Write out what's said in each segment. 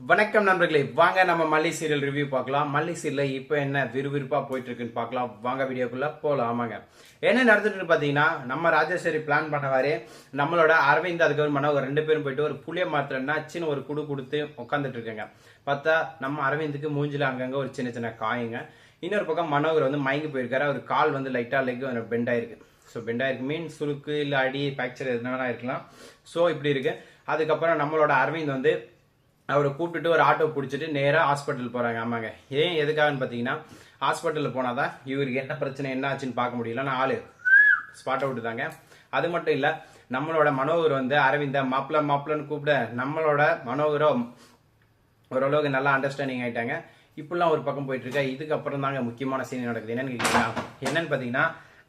வணக்கம் நண்பர்களே. வாங்க நம்ம மல்லி சீரியல் ரிவ்யூ பார்க்கலாம். மல்லி சீரியல் இப்போ என்ன விறுவிறுப்பாக போயிட்டு இருக்குன்னு பார்க்கலாம். வாங்க வீடியோக்குள்ளே போகலாம் ஆமாங்க என்ன நடந்துட்டு பார்த்தீங்கன்னா நம்ம ராஜேஸ்வரி பிளான் பண்ணவாரு நம்மளோட அரவிந்த் அதுக்கப்புறம் மனோகர் ரெண்டு பேரும் போயிட்டு ஒரு புளிய மரத்துல நச்சுன்னு ஒரு குடு கொடுத்து உட்காந்துட்டு இருக்காங்க பார்த்தா நம்ம அரவிந்துக்கு மூஞ்சில் அங்கங்கே ஒரு சின்ன சின்ன காயுங்க. இன்னொரு பக்கம் மனோகர் வந்து மயங்கி போயிருக்காரு. அவர் கால் வந்து லைட்டாக லெக் பெண்ட் ஆயிருக்கு. ஸோ பெண்ட் ஆயிருக்கு. மீன் சுருக்கு இல்லை அடி ஃப்ராக்சர் எதுனா இருக்கலாம். ஸோ இப்படி இருக்கு. அதுக்கப்புறம் நம்மளோட அரவிந்த் வந்து அவரை கூப்பிட்டுட்டு ஒரு ஆட்டோ பிடிச்சிட்டு நேராக ஹாஸ்பிட்டல் போகிறாங்க ஆமாங்க. ஏன் எதுக்காகன்னு பார்த்தீங்கன்னா ஹாஸ்பிட்டலில் போனால் தான் இவருக்கு என்ன பிரச்சனை என்ன ஆச்சுன்னு பார்க்க முடியல. ஆளு. ஸ்பாட் அவுட் தாங்க. அது மட்டும் இல்லை நம்மளோட மனோகர் வந்து அரவிந்த மாப்பிள்ள மாப்பிள்ளன்னு கூப்பிட நம்மளோட மனோகரோ ஓரளவுக்கு நல்லா அண்டர்ஸ்டாண்டிங் ஆயிட்டாங்க. இப்படிலாம் ஒரு பக்கம் போயிட்டுருக்கா இதுக்கப்புறம் தாங்க முக்கியமான சீன் நடக்குது. என்னன்னு கேட்டீங்கன்னா என்னன்னு பார்த்தீங்கன்னா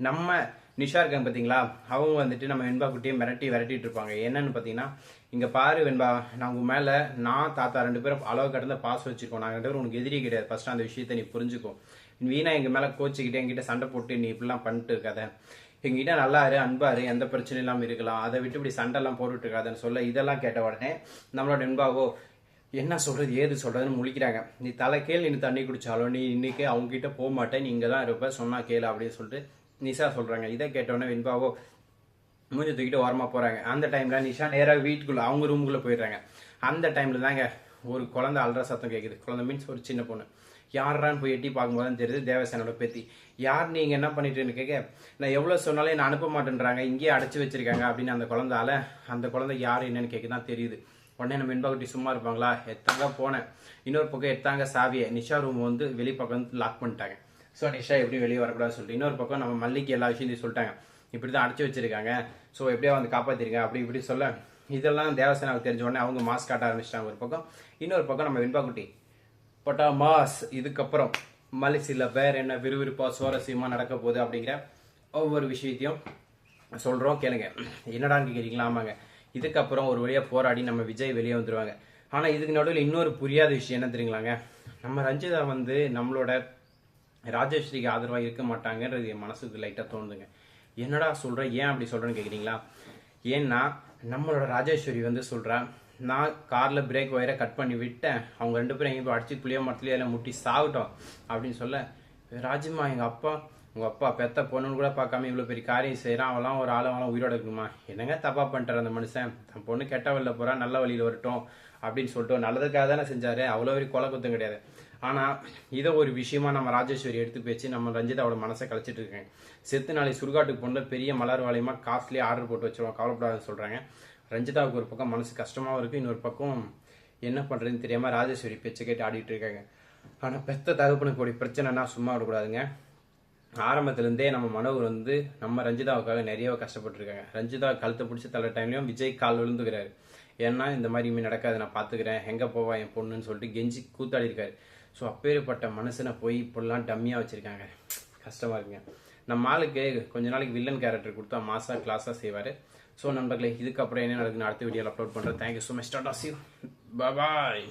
நம்ம நிஷா இருக்காங்க பார்த்தீங்களா அவங்க வந்துட்டு நம்ம வெண்பா குட்டியை மிரட்டி விரட்டிட்டு இருப்பாங்க. என்னன்னு பார்த்தீங்கன்னா இங்கே பாரு வெண்பா நான் உங்க மேலே நான் தாத்தா ரெண்டு பேரும் அளவு கடந்த பாஸ் வச்சுருக்கோம். நாங்கள் ரெண்டு பேரும் உனக்கு எதிரி கிடையாது. ஃபர்ஸ்ட் அந்த விஷயத்தை நீ புரிஞ்சுக்கோ. வீணா எங்கள் மேலே கோச்சிக்கிட்டே என்கிட்ட சண்டை போட்டு நீ இப்படிலாம் பண்ணிட்டு இருக்காத. எங்ககிட்ட நல்லா இரு அன்பாரு எந்த பிரச்சனையும் இல்லாமல் இருக்கலாம். அதை விட்டு இப்படி சண்டைலாம் போட்டுட்டு இருக்காதுன்னு சொல்ல இதெல்லாம் கேட்ட உடனே நம்மளோட வெண்பாவோ என்ன சொல்றது ஏது சொல்றதுன்னு முழிக்கிறாங்க. நீ தலை கேள் நீ தண்ணி குடிச்சாலும் நீ இன்னைக்கு அவங்க கிட்ட போக மாட்டேன் நீ இங்கே தான் இருப்ப சொன்னா கேளு அப்படின்னு சொல்லிட்டு நிஷா சொல்கிறாங்க இதை கேட்டோன்னே வெண்பாவோ மூஞ்சி தூக்கிட்டு ஓரமாக போகிறாங்க அந்த டைமில் நிஷா நேராக வீட்டுக்குள்ளே அவங்க ரூமுக்குள்ளே போயிடுறாங்க. அந்த டைமில் தாங்க ஒரு குழந்தை அல்ற சத்தம் கேட்குது குழந்தை மீன்ஸ் ஒரு சின்ன பொண்ணு. யாரான்னு போய் எட்டி பார்க்கும்போது தான் தெரியுது தேவசேனோட பேத்தி. யார் நீங்கள் என்ன பண்ணிட்டுன்னு கேட்க நான் எவ்வளோ சொன்னாலும் என்ன அனுப்ப மாட்டேன்றாங்க. இங்கேயே அடைச்சி வச்சிருக்காங்க அப்படின்னு அந்த குழந்தால அந்த குழந்தை யார் என்னன்னு கேட்க தான் தெரியுது. உடனே நம்ம வெண்பாக்குட்டி சும்மா இருப்பாங்களா? எத்தாங்க போனேன். இன்னொரு பக்கம் எத்தாங்க சாவியை. நிஷா ரூம் வந்து வெளிப்பக்கம் வந்து லாக் பண்ணிட்டாங்க. ஸோ நிஷா எப்படி வெளியே வரக்கூடாதுன்னு சொல்லிட்டு இன்னொரு பக்கம் நம்ம மல்லிக்கு எல்லா விஷயத்தையும் சொல்லிட்டாங்க. இப்படி தான் அடைச்சி வச்சிருக்காங்க. ஸோ எப்படியா வந்து காப்பாற்றிருக்கேன் அப்படி இப்படி சொல்ல. இதெல்லாம் தேவசேனாவுக்கு தெரிஞ்ச உடனே அவங்க மாஸ்க் காட்ட ஆரம்பிச்சிட்டாங்க ஒரு பக்கம். இன்னொரு பக்கம் நம்ம வெண்பாக்குட்டி பட்டா மாஸ் இதுக்கப்புறம் மலிசில வேற என்ன விறுவிறுப்பா சுவாரஸ்யமா நடக்க போகுது அப்படிங்கிற ஒவ்வொரு விஷயத்தையும் சொல்றோம். கேளுங்க. என்னடான்னு கேக்குறீங்களா ஆமாங்க. இதுக்கப்புறம் ஒரு வழியா போராடி நம்ம விஜய் வெளியே வந்துருவாங்க. ஆனா இதுக்கு நடுவில் இன்னொரு புரியாத விஷயம் என்ன தெரியுங்களாங்க? நம்ம ரஞ்சிதா வந்து நம்மளோட ராஜஸ்ரீக்கு ஆதரவாக இருக்க மாட்டாங்கன்றது என் மனசுக்கு லைட்டாக தோணுதுங்க. என்னடா சொல்கிறேன் ஏன் அப்படி சொல்கிறேன்னு கேட்குறீங்களா ஏன்னா நம்மளோட ராஜேஸ்வரி வந்து சொல்கிறா நான் காரில் பிரேக் ஒயரை கட் பண்ணி விட்டேன். அவங்க ரெண்டு பேரும் எங்க போய் அடிச்சு புளிய மரத்துலேயே எல்லாம் முட்டி சாகட்டும். அப்படின்னு சொல்ல ராஜிமா எங்கள் அப்பா உங்க அப்பா பெத்த பொண்ணுன்னு கூட பார்க்காம இவ்வளவு பெரிய காரியம் செய்யறான். அவெல்லாம் ஒரு ஆளவெல்லாம் உயிரோட இருக்குமா என்னங்க தப்பா பண்ணிட்டார் அந்த மனுஷன்? தன் பொண்ணு கெட்ட வழியில போறா நல்ல வழியில வரட்டும் அப்படின்னு சொல்லிட்டு நல்லதுக்காக தானே செஞ்சாரு. அவ்வளோ பெரிய கொலை குத்தம் கிடையாது. ஆனா இதை ஒரு விஷயமா நம்ம ராஜேஸ்வரி எடுத்து பேச்சு நம்ம ரஞ்சிதாவோட மனசை கழிச்சிட்டு இருக்கேன். செத்து நாளை சுடுகாட்டுக்கு போன பெரிய மலர் வாழையமா காஸ்ட்லி ஆர்டர் போட்டு வச்சிருவோம் கவலைப்படாதுன்னு சொல்றாங்க. ரஞ்சிதாவுக்கு ஒரு பக்கம் மனசு கஷ்டமாவும் இருக்கு. இன்னொரு பக்கம் என்ன பண்றதுன்னு தெரியாம ராஜேஸ்வரி பேச்சை கேட்டு ஆடிட்டு இருக்காங்க. ஆனா பெத்த தகப்பனுக்கு ஒரு பிரச்சனைனா சும்மா விடக்கூடாதுங்க. ஆரம்பத்திலேருந்தே நம்ம மனோகர் வந்து நம்ம ரஞ்சிதாவுக்காக நிறைய கஷ்டப்பட்டுருக்காங்க. ரஞ்சிதா கழுத்தை பிடிச்சி தள்ள டைம்லையும் விஜய் கால் விழுந்துக்கிறாரு. ஏன்னா இந்த மாதிரி இனிமேல் நடக்காது நான் பார்த்துக்கிறேன் எங்கே போவா என் பொண்ணுன்னு சொல்லிட்டு கெஞ்சி கூத்தாடி இருக்காரு ஸோ அப்பேற்பட்ட மனுஷனை போய் இப்படிலாம் டம்மியாக வச்சுருக்காங்க. கஷ்டமாக இருக்குங்க. நம்ம ஆளுக்கு கொஞ்ச நாளைக்கு வில்லன் கேரக்டர் கொடுத்தா மாசா கிளாஸாக செய்வார். ஸோ நண்பர்களே இதுக்கப்புறம் என்ன நடக்குன்னு அடுத்த வீடியோவில் அப்லோட் பண்ணுறேன் தேங்க்யூ ஸோ மச் டாட் ஆஸ் யூ பாய்